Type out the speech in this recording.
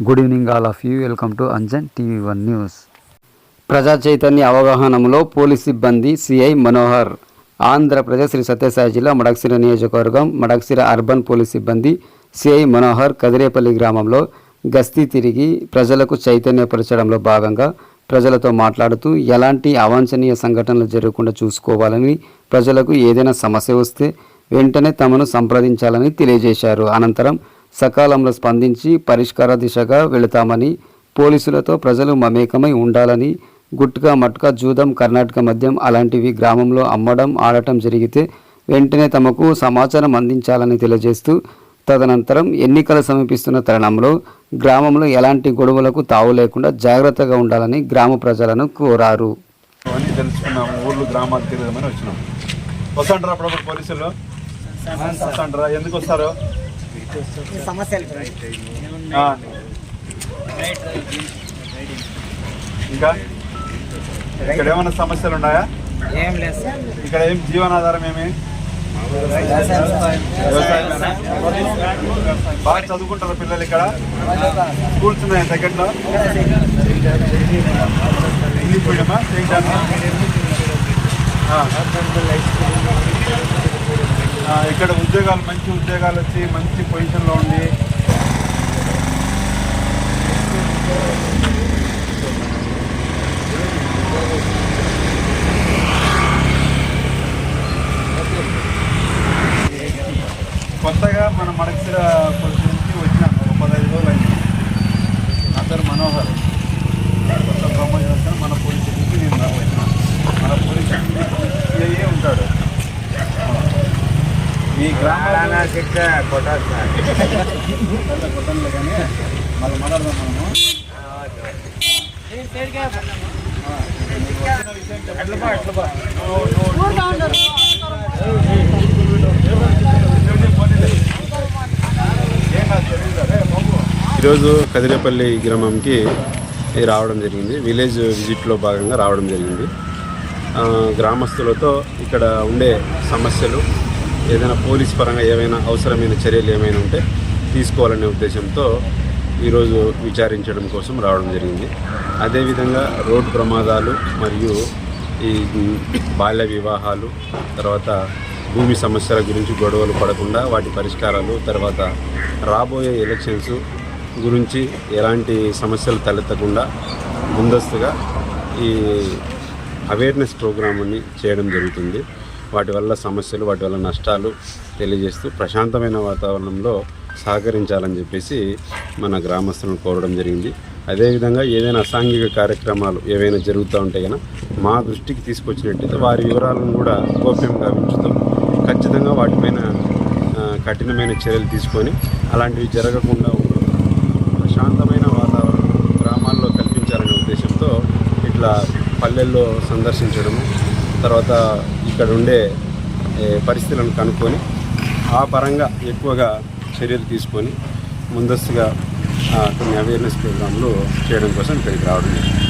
Good evening all of you welcome to Anjan TV one news ప్రజా చైతన్య అవగాహనలో police సిబ్బంది సిఐ మనోహర్. ఆంధ్రప్రదేశ్ శ్రీ సత్యసాయి జిల్లా మడక్సిర నియోజకవర్గం మడక్సిర అర్బన్ పోలీస్ సిబ్బంది సిఐ మనోహర్ కదిరేపల్లి గ్రామంలో గస్తీ తిరిగి ప్రజలకు చైతన్యపరచడంలో భాగంగా ప్రజలతో మాట్లాడుతూ ఎలాంటి అవాంఛనీయ సంఘటనలు జరగకుండా చూసుకోవాలని ప్రజలకు ఏదైనా సమస్య వస్తే వెంటనే తమను సంప్రదించాలని తెలియజేశారు. అనంతరం సకాలంలో స్పందించి పరిష్కార దిశగా వెళతామని పోలీసులతో ప్రజలు మమేకమై ఉండాలని గుట్కా మట్కా జూదం కర్ణాటక మద్యం అలాంటివి గ్రామంలో అమ్మడం ఆడటం జరిగితే వెంటనే తమకు సమాచారం అందించాలని తెలియజేస్తూ తదనంతరం ఎన్నికలు సమీపిస్తున్న తరుణంలో గ్రామంలో ఎలాంటి గొడవలకు తావు లేకుండా జాగ్రత్తగా ఉండాలని గ్రామ ప్రజలను కోరారు. తెలుసుకున్నాము ఊర్లు గ్రామాలు తిరగమని వచ్చినాం. పోలీసులు? ఎందుకు వస్తారు? ఇంకా? ఇక్కడ ఏమైనా సమస్యలు ఉన్నాయా ఏం లేదు సార్. ఇక్కడ ఏం జీవనాధారం ఏమి? బాగా చదువుకుంటారు పిల్లలు ఇక్కడ? స్కూల్స్ ఉన్నాయా దగ్గరలో? ఇంగ్లీష్ మీడియమా చేయటానికి ఇక్కడ ఉద్యోగాలు మంచి ఉద్యోగాలు వచ్చి మంచి పొజిషన్లో ఉండి. కొత్తగా మన మడక్సిర పొజిషన్కి వచ్చినాం. ఒక పదహైదు రోజులు అయింది. అందరు మనోహర్ కొత్త ప్రమోషన్ వచ్చాను మన పోలీస్ స్టేషన్కి నేను రా- వచ్చినాను మన పోలీస్ స్టేషన్కి ఏ ఉంటాడు ఈ గ్రామాల కొట్టంలో కానీ మళ్ళీ మాట్లాడదాం మనము ఈరోజు కదిరేపల్లి గ్రామంకి రావడం జరిగింది. విలేజ్ విజిట్లో భాగంగా రావడం జరిగింది. గ్రామస్తులతో ఇక్కడ ఉండే సమస్యలు ఏదైనా పోలీస్ పరంగా ఏమైనా అవసరమైన చర్యలు ఏమైనా ఉంటే తీసుకోవాలనే ఉద్దేశంతో ఈరోజు విచారించడం కోసం రావడం జరిగింది. అదేవిధంగా రోడ్డు ప్రమాదాలు మరియు ఈ బాల్య వివాహాలు తర్వాత భూమి సమస్యల గురించి గొడవలు పడకుండా వాటి పరిష్కారాలు తర్వాత రాబోయే ఎలక్షన్స్ గురించి ఎలాంటి సమస్యలు తలెత్తకుండా ముందస్తుగా ఈ అవేర్నెస్ ప్రోగ్రామ్ని చేయడం జరుగుతుంది. వాటి వల్ల సమస్యలు వాటి వల్ల నష్టాలు తెలియజేస్తూ ప్రశాంతమైన వాతావరణంలో సహకరించాలని చెప్పేసి మన గ్రామస్తులను కోరడం జరిగింది. అదేవిధంగా ఏదైనా అసాంఘిక కార్యక్రమాలు ఏవైనా జరుగుతూ ఉంటే కనుక మా దృష్టికి తీసుకొచ్చినట్టయితే వారి వివరాలను కూడా గోప్యంగా ఉంచుతూ ఖచ్చితంగా వాటిపైన కఠినమైన చర్యలు తీసుకొని అలాంటివి జరగకుండా ప్రశాంతమైన వాతావరణం గ్రామాల్లో కల్పించాలనే ఉద్దేశంతో ఇట్లా పల్లెల్లో సందర్శించడము తర్వాత ఇక్కడ ఉండే పరిస్థితులను కనుక్కొని ఆ పరంగా ఎక్కువగా చర్యలు తీసుకొని ముందస్తుగా కొన్ని అవేర్నెస్ ప్రోగ్రాంలు చేయడం కోసం ఇక్కడికి రావడం జరిగింది.